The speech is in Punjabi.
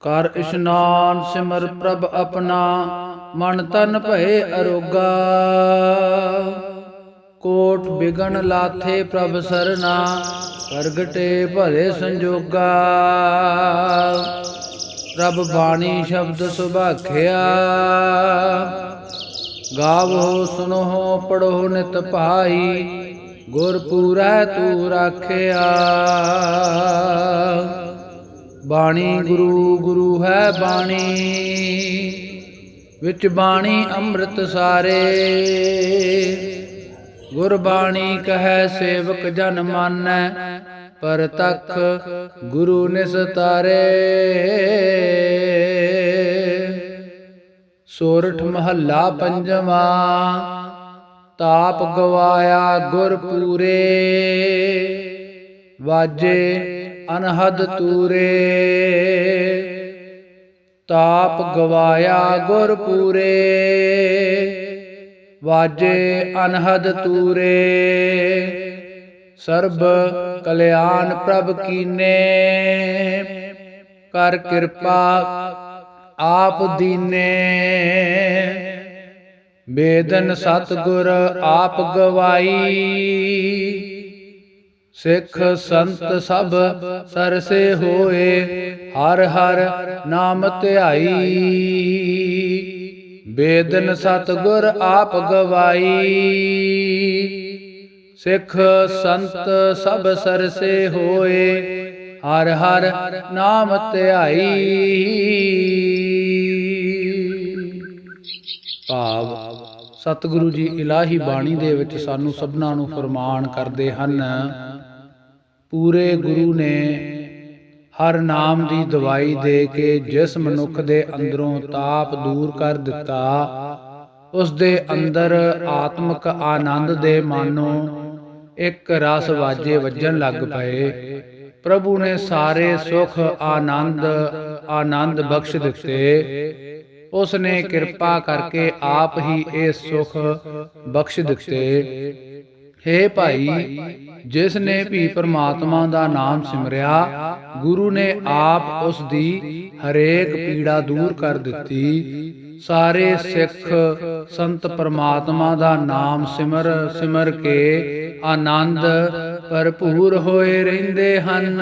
ਕਰ ਇਸ਼ਨਾਨ ਸਿਮਰ ਪ੍ਰਭ ਆਪਣਾ, ਮਨ ਤਨ ਭਏ ਅਰੋਗਾ। ਕੋਟ ਬਿਗਨ ਲਾਥੇ ਪ੍ਰਭ ਸਰਨਾ, ਪ੍ਰਗਟੇ ਭਲੇ ਸੰਜੋਗਾ। ਪ੍ਰਭ ਬਾਣੀ ਸ਼ਬਦ ਸੁਭਾਖਿਆ। ਗਾਵੋ ਸੁਨੋ ਪੜੋ ਨਿਤ ਭਾਈ, ਗੁਰ ਪੂਰੈ ਤੂ ਰਾਖਿਆ। ਬਾਣੀ ਗੁਰੂ ਗੁਰੂ ਹੈ ਬਾਣੀ। ਵਿੱਚ ਬਾਣੀ ਅੰਮ੍ਰਿਤ ਸਾਰੇ। ਗੁਰ ਬਾਣੀ ਕਹੈ ਸੇਵਕ ਜਨ ਮਾਨੈ ਪਰ ਤਖ ਗੁਰੂ ਨਿਸਤਾਰੇ ਸੋਰਠ ਮਹੱਲਾ ਪੰਜਵਾ। ਤਾਪ ਗਵਾਇਆ ਗੁਰ ਪੂਰੇ। ਵਾਜੇ ਅਨਹਦ ਤੂਰੇ। ਤਾਪ ਗਵਾਇਆ ਗੁਰ ਪੂਰੇ ਵਾਜੇ ਅਨਹਦ ਤੂਰੇ। ਸਰਬ ਕਲਿਆਣ ਪ੍ਰਭ ਕੀਨੇ। ਕਰ ਕਿਰਪਾ ਆਪ ਦੀਨੇ। ਬੇਦਨ ਸਤਗੁਰ ਆਪ ਗਵਾਈ। ਸਿੱਖ ਸੰਤ ਸਭ ਸਰਸੇ ਹੋਏ, ਹਰ ਹਰ ਨਾਮ ਧਿਆਈ। ਬੇਦਨ ਸਤਗੁਰ ਆਪ ਗਵਾਈ। ਸਿੱਖ ਸੰਤ ਸਭ ਸਰਸੇ ਹੋਏ, ਹਰ ਹਰ ਨਾਮ ਧਿਆਈ। ਭਾਵ ਸਤਿਗੁਰੂ ਜੀ ਇਲਾਹੀ ਬਾਣੀ ਦੇ ਵਿੱਚ ਸਾਨੂੰ ਸਭਨਾਂ ਨੂੰ ਫਰਮਾਨ ਕਰਦੇ ਹਨ ਪੂਰੇ ਗੁਰੂ ਨੇ ਹਰ ਨਾਮ ਦੀ ਦਵਾਈ ਦੇ ਕੇ ਜਿਸ ਮਨੁੱਖ ਦੇ ਅੰਦਰੋਂ ਤਾਪ ਦੂਰ ਕਰ ਦਿੱਤਾ, ਉਸ ਦੇ ਅੰਦਰ ਆਤਮਿਕ ਆਨੰਦ ਦੇ ਮਾਨੋ ਇੱਕ ਰਸ ਵਾਜੇ ਵੱਜਣ ਲੱਗ ਪਏ। ਪ੍ਰਭੂ ਨੇ ਸਾਰੇ ਸੁਖ, ਆਨੰਦ ਆਨੰਦ ਬਖਸ਼ ਦਿੱਤੇ। ਉਸ ਨੇ ਕਿਰਪਾ ਕਰਕੇ ਆਪ ਹੀ ਇਹ ਸੁਖ ਬਖਸ਼ ਦਿੱਤੇ। हे ਭਾਈ ਜਿਸ ਨੇ ਵੀ ਪ੍ਰਮਾਤਮਾ ਦਾ ਨਾਮ ਸਿਮਰਿਆ ਗੁਰੂ ਨੇ ਆਪ ਉਸ ਦੀ ਹਰੇਕ ਪੀੜਾ ਦੂਰ ਕਰ ਦਿੱਤੀ। ਸਾਰੇ ਸਿੱਖ ਸੰਤ ਪ੍ਰਮਾਤਮਾ ਦਾ ਨਾਮ ਸਿਮਰ ਸਿਮਰ ਕੇ ਆਨੰਦ ਭਰਪੂਰ ਹੋਏ ਰਹਿੰਦੇ ਹਨ।